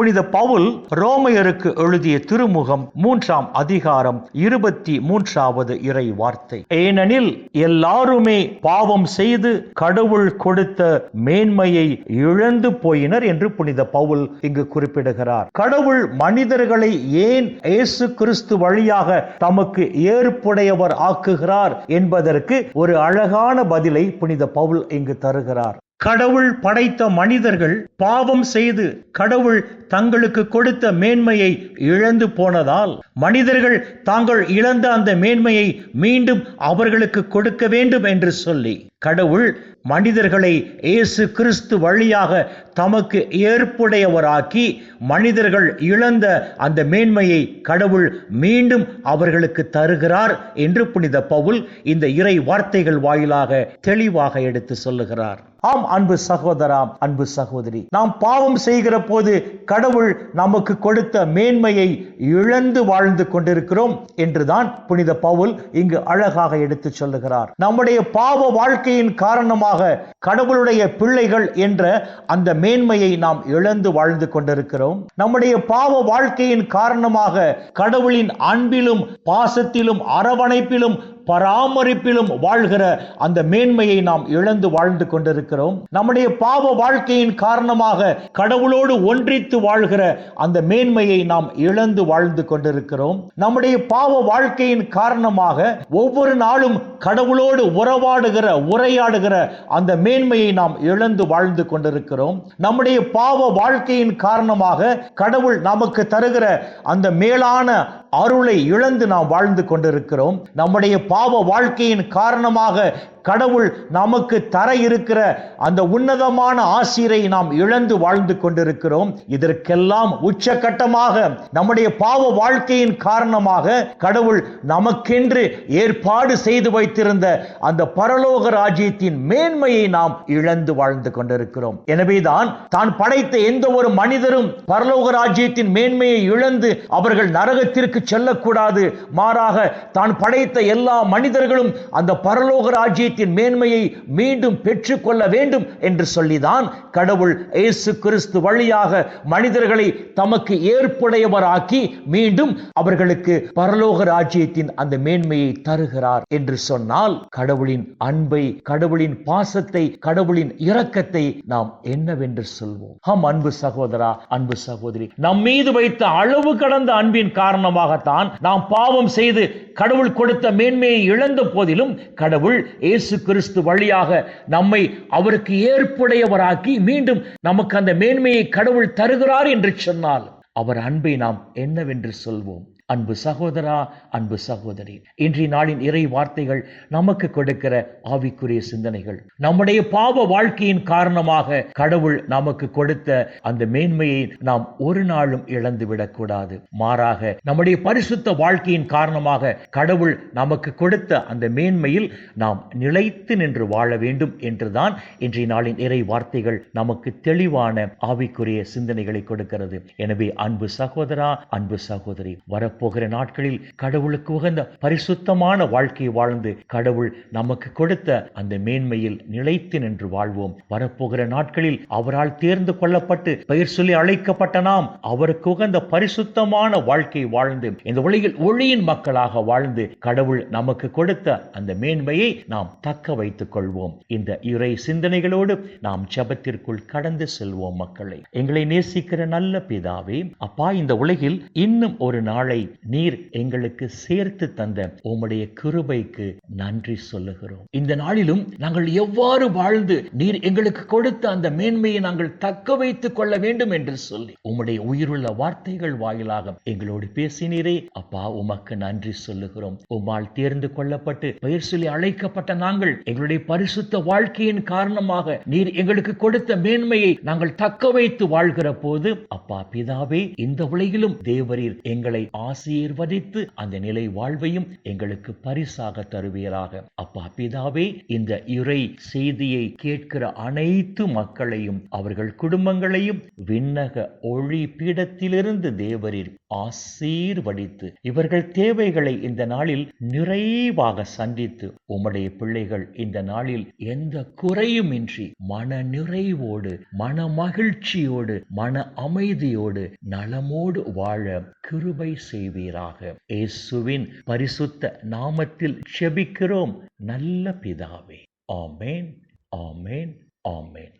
புனித பவுல் ரோமையருக்கு எழுதிய திருமுகம் மூன்றாம் அதிகாரம் இருபத்தி மூன்றாவது இறை வார்த்தை. ஏனெனில் எல்லாருமே பாவம் செய்து கடவுள் கொடுத்த மேன்மையை இழந்து போயினர் என்று புனித பவுல் இங்கு குறிப்பிடுகிறார். கடவுள் மனிதர்களை ஏன் இயேசு கிறிஸ்து வழியாக தமக்கு ஏற்புடையவர் ஆக்குகிறார் என்பதற்கு ஒரு அழகான பதிலை புனித பவுல் இங்கு தருகிறார். கடவுள் படைத்த மனிதர்கள் பாவம் செய்து கடவுள் தங்களுக்கு கொடுத்த மேன்மையை இழந்து போனதால் மனிதர்கள் தாங்கள் இழந்த அந்த மேன்மையை மீண்டும் அவர்களுக்கு கொடுக்க வேண்டும் என்று சொல்லி கடவுள் மனிதர்களை இயேசு கிறிஸ்து வழியாக தமக்கு ஏற்புடையவராக்கி மனிதர்கள் இழந்த அந்த மேன்மையை கடவுள் மீண்டும் அவர்களுக்கு தருகிறார் என்று புனித பவுல் இந்த இறை வார்த்தைகள் வாயிலாக தெளிவாக எடுத்து சொல்லுகிறார். ஆம் அன்பு சகோதரா அன்பு சகோதரி. நாம் பாவம் செய்கிற போது கடவுள் நமக்கு கொடுத்த மேன்மையை இழந்து வாழ்ந்து கொண்டிருக்கிறோம் என்றுதான் புனித பவுல் இங்கு அழகாக எடுத்து சொல்லுகிறார். நம்முடைய பாவ வாழ்க்கையின் காரணமாக கடவுளுடைய பிள்ளைகள் என்ற அந்த மேன்மையை நாம் இழந்து வாழ்ந்து கொண்டிருக்கிறோம். நம்முடைய பாவ வாழ்க்கையின் காரணமாக கடவுளின் அன்பிலும் பாசத்திலும் அரவணைப்பிலும் பராமரிப்பிலும் வாழ்கிற அந்த மேன்மையை நாம் இழந்து வாழ்ந்து கொண்டிருக்கிறோம். நம்முடைய பாவ வாழ்க்கையின் காரணமாக கடவுளோடு ஒன்றித்து வாழ்கிற அந்த மேன்மையை நாம் இழந்து வாழ்ந்து கொண்டிருக்கிறோம். நம்முடைய பாவ வாழ்க்கையின் காரணமாக ஒவ்வொரு நாளும் கடவுளோடு உறவாடுகிற உரையாடுகிற அந்த மேன்மையை நாம் இழந்து வாழ்ந்து கொண்டிருக்கிறோம். நம்முடைய பாவ வாழ்க்கையின் காரணமாக கடவுள் நமக்கு தருகிற அந்த மேலான அருளை இழந்து நாம் வாழ்ந்து கொண்டிருக்கிறோம். நம்முடைய பாவ வாழ்க்கையின் காரணமாக கடவுள் நமக்கு தர இருக்கிற அந்த உன்னதமான ஆசிரை நாம் இழந்து வாழ்ந்து கொண்டிருக்கிறோம். இதற்கெல்லாம் உச்சகட்டமாக நம்முடைய பாவ வாழ்க்கையின் காரணமாக கடவுள் நமக்கென்று ஏற்பாடு செய்து வைத்திருந்த அந்த பரலோக ராஜ்யத்தின் மேன்மையை நாம் இழந்து வாழ்ந்து கொண்டிருக்கிறோம். எனவேதான் தான் படைத்த எந்த ஒரு மனிதரும் பரலோக ராஜ்யத்தின் மேன்மையை இழந்து அவர்கள் நரகத்திற்கு செல்லக்கூடாது. மாறாக தான் படைத்த எல்லா மனிதர்களும் அந்த பரலோக ராஜ்ய ராஜ்யத்தின் மேன்மையை மீண்டும் பெற்றுக்கொள்ள வேண்டும் என்று சொல்லிதான் கடவுள் இயேசு கிறிஸ்து வழியாக மனிதர்களை தமக்கு ஏற்புடையவராக்கி மீண்டும் அவர்களுக்கு பரலோக ராஜ்யத்தின் அந்த மேன்மையை தருகிறார் என்று சொன்னால் கடவுளின் அன்பை கடவுளின் பாசத்தை கடவுளின் இரக்கத்தை நாம் என்னவென்று சொல்வோம்? ஹம் அன்பு சகோதரா அன்பு சகோதரி நம் மீது வைத்த அளவு கடந்த அன்பின் காரணமாகத்தான் நாம் பாவம் செய்து கடவுள் கொடுத்த மேன்மையை இழந்த போதிலும் கடவுள் இயேசு கிறிஸ்து வழியாக நம்மை அவருக்கு ஏற்புடையவராக்கி மீண்டும் நமக்கு அந்த மேன்மையை கடவுள் தருகிறார் என்று சொன்னால் அவர் அன்பை நாம் என்னவென்று சொல்வோம்? அன்பு சகோதரா அன்பு சகோதரி. இன்றைய நாளின் இறை வார்த்தைகள் நமக்கு கொடுக்கிற ஆவிக்குரிய சிந்தனைகள். நம்முடைய பாவ வாழ்க்கையின் காரணமாக கடவுள் நமக்கு கொடுத்த அந்த மேன்மையை நாம் ஒரு நாளும் இழந்து விடக்கூடாது. மாறாக நம்முடைய பரிசுத்த வாழ்க்கையின் காரணமாக கடவுள் நமக்கு கொடுத்த அந்த மேன்மையில் நாம் நிலைத்து நின்று வாழ வேண்டும் என்றுதான் இன்றைய நாளின் இறை வார்த்தைகள் நமக்கு தெளிவான ஆவிக்குரிய சிந்தனைகளை கொடுக்கிறது. எனவே அன்பு சகோதரா அன்பு சகோதரி வர வரப்போகிற நாட்களில் கடவுளுக்கு உகந்த பரிசுத்தமான வாழ்க்கையை வாழ்ந்து கடவுள் நமக்கு கொடுத்த அந்த மேன்மையில் நிலைத்து நின்று வாழ்வோம். வரப்போகிற நாட்களில் அவரால் தேர்ந்து கொள்ளப்பட்டு பெயர் சொல்லி அழைக்கப்பட்ட நாம் அவருக்கு உகந்த பரிசுத்தமான வாழ்க்கை வாழ்ந்து இந்த உலகில் ஒளியின் மக்களாக வாழ்ந்து கடவுள் நமக்கு கொடுத்த அந்த மேன்மையை நாம் தக்க வைத்துக் கொள்வோம். இந்த இறை சிந்தனைகளோடு நாம் ஜபத்திற்குள் கடந்து செல்வோம் மக்களை. எங்களை நேசிக்கிற நல்ல பிதாவே அப்பா இந்த உலகில் இன்னும் ஒரு நாளை நீர் எங்களுக்கு சேர்த்து தந்த உம்முடைய கிருபைக்கு நன்றி சொல்லுகிறோம். இந்த நாளிலும் நாங்கள் எவ்வாறு வாழ்ந்து நீர் எங்களுக்கு கொடுத்த அந்த மேன்மையை நாங்கள் தக்க வைத்துக் கொள்ள வேண்டும் என்று சொல்லி உம்முடைய உயிருள்ள வார்த்தைகள் வாயிலாக எங்களோடு பேசினீரே. அப்பா உமக்கு நன்றி சொல்லுகிறோம். உம்மால் தேர்ந்து கொள்ளப்பட்டு பெயர் சொல்லி அழைக்கப்பட்ட நாங்கள் எங்களுடைய பரிசுத்த வாழ்க்கையின் காரணமாக நீர் எங்களுக்கு கொடுத்த மேன்மையை நாங்கள் தக்க வைத்து வாழ்கிற போது அப்பா பிதாவே இந்த உலகிலும் தேவரீர் எங்களை ஆசீர்வதித்து அந்த நிலை வாழ்வையும் எங்களுக்கு பரிசாக தருவீராக. அப்பா பிதாவே இந்த இறை செய்தியை கேட்கிற அனைத்து மக்களையும் அவர்கள் குடும்பங்களையும் விண்ணக ஒளி பீடத்திலிருந்து தேவரில் ஆசீர்வதித்து இவர்கள் தேவைகளை இந்த நாளில் நிறைவாக சந்தித்து உம்முடைய பிள்ளைகள் இந்த நாளில் எந்த குறையுமின்றி மன நிறைவோடு மன மகிழ்ச்சியோடு மன அமைதியோடு நலமோடு வாழ கிருபை செய்வீராக. இயேசுவின் பரிசுத்த நாமத்தில் க்ஷபிக்கிறோம் நல்ல பிதாவே. ஆமேன் ஆமேன் ஆமேன்.